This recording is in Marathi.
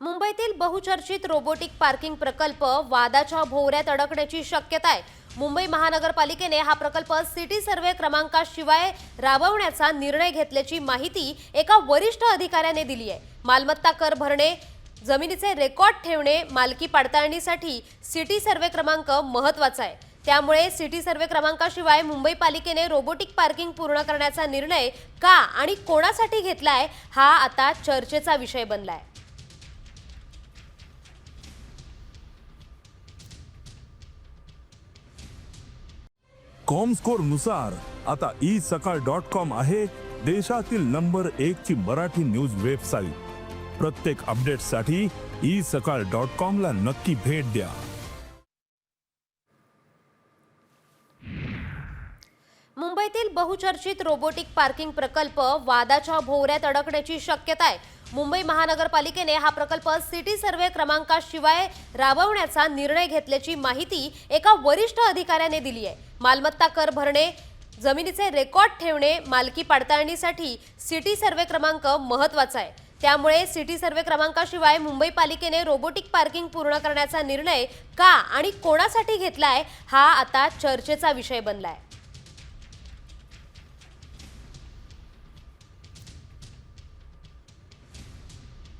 मुंबईतील बहुचर्चित रोबोटिक पार्किंग प्रकल्प वादाच्या भोवऱ्यात अडकण्याची शक्यता आहे. मुंबई महानगरपालिकेने हा प्रकल्प सिटी सर्व्हे क्रमांकाशिवाय राबवण्याचा निर्णय घेतल्याची माहिती एका वरिष्ठ अधिकाऱ्याने दिली आहे. मालमत्ता कर भरणे जमिनीचे रेकॉर्ड ठेवणे मालकी पडताळणीसाठी सिटी सर्व्हे क्रमांक महत्त्वाचा आहे. त्यामुळे सिटी सर्व्हे क्रमांकाशिवाय मुंबई पालिकेने रोबोटिक पार्किंग पूर्ण करण्याचा निर्णय का आणि कोणासाठी घेतलाय हा आता चर्चेचा विषय बनलाय. कॉमस्कोरनुसार आता ई सकाळ डॉट कॉम आहे देशातील नंबर एक ची मराठी न्यूज वेबसाईट प्रत्येक अपडेटसाठी ई सकाळ डॉट कॉम ला नक्की भेट द्या. मुंबईतील बहुचर्चित रोबोटिक पार्किंग प्रकल्प वादाच्या भोवऱ्यात अडकण्याची शक्यता आहे. मुंबई महानगरपालिकेने हा प्रकल्प सिटी सर्व्हे क्रमांकाशिवाय राबवण्याचा निर्णय घेतल्याची माहिती एका वरिष्ठ अधिकाऱ्याने दिली आहे. मालमत्ता कर भरणे जमिनीचे रेकॉर्ड ठेवणे मालकी पडताळणीसाठी सिटी सर्वे क्रमांक महत्त्वाचा आहे. त्यामुळे सिटी सर्वे क्रमांकाशिवाय मुंबई पालिकेने रोबोटिक पार्किंग पूर्ण करण्याचा निर्णय का आणि कोणासाठी घेतलाय हा आता चर्चेचा विषय बनलाय.